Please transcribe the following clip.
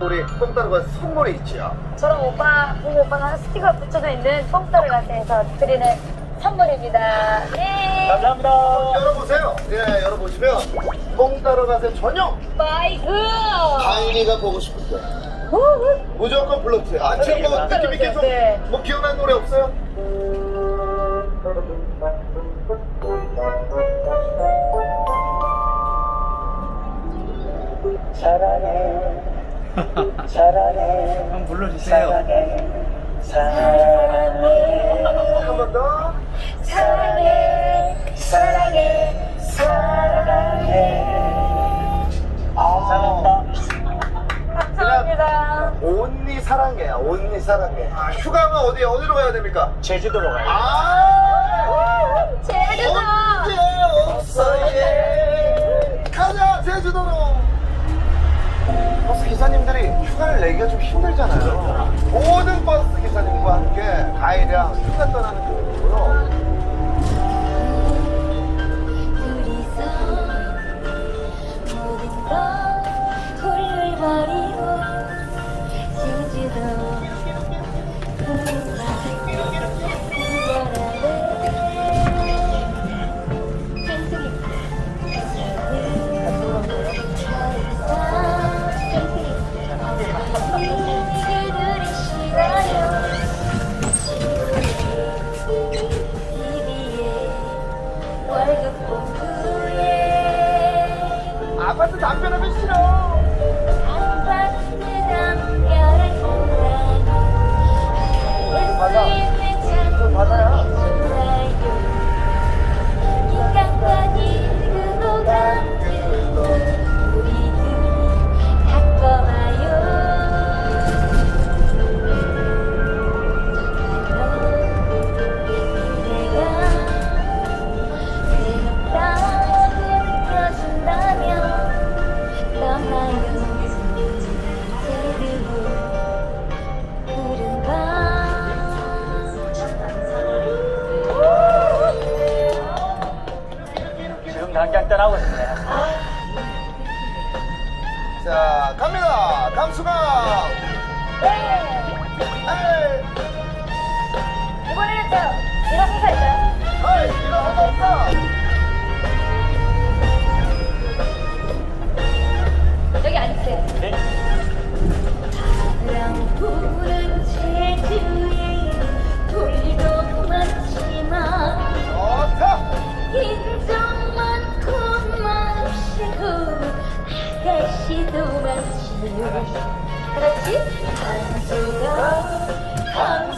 우리 뽕따루가 선물이 있지요. 저랑 오빠, 부모 오빠가 스티커 붙여져 있는 뽕따를 가세에서 드리는 선물입니다. 예. 감사합니다. 열어보세요. 예, 열어보시면 뽕따루 가세 전용 마이크. 다인이가 보고 싶을 때 무조건 불러주세요. 아, 지금 뭐 네, 느낌 있게 좀, 네. 뭐 기억나는 노래 없어요? 사랑해, 한번 불러주세요. 사랑해. 한번 더. 사랑해, 사랑해, 사랑해. 사랑한다. 감사합니다. 온니 사랑해, 온니 사랑해. 아, 휴가는 어디, 어디로 가야 됩니까? 제주도로 가요. 아! 제주도. 언제 없어, 예. 가자, 제주도로. 휴가를 내기가 좀 힘들잖아요. 모든 버스 기사님과 함께 가이랑 휴가 떠나는 기분이고요. 지금 당장 떠나고 있네. 자, 갑니다. 감수가. 네! 에이, 이번에는 저 이런 행사 있어요? 에이, 거 없어. 많지 그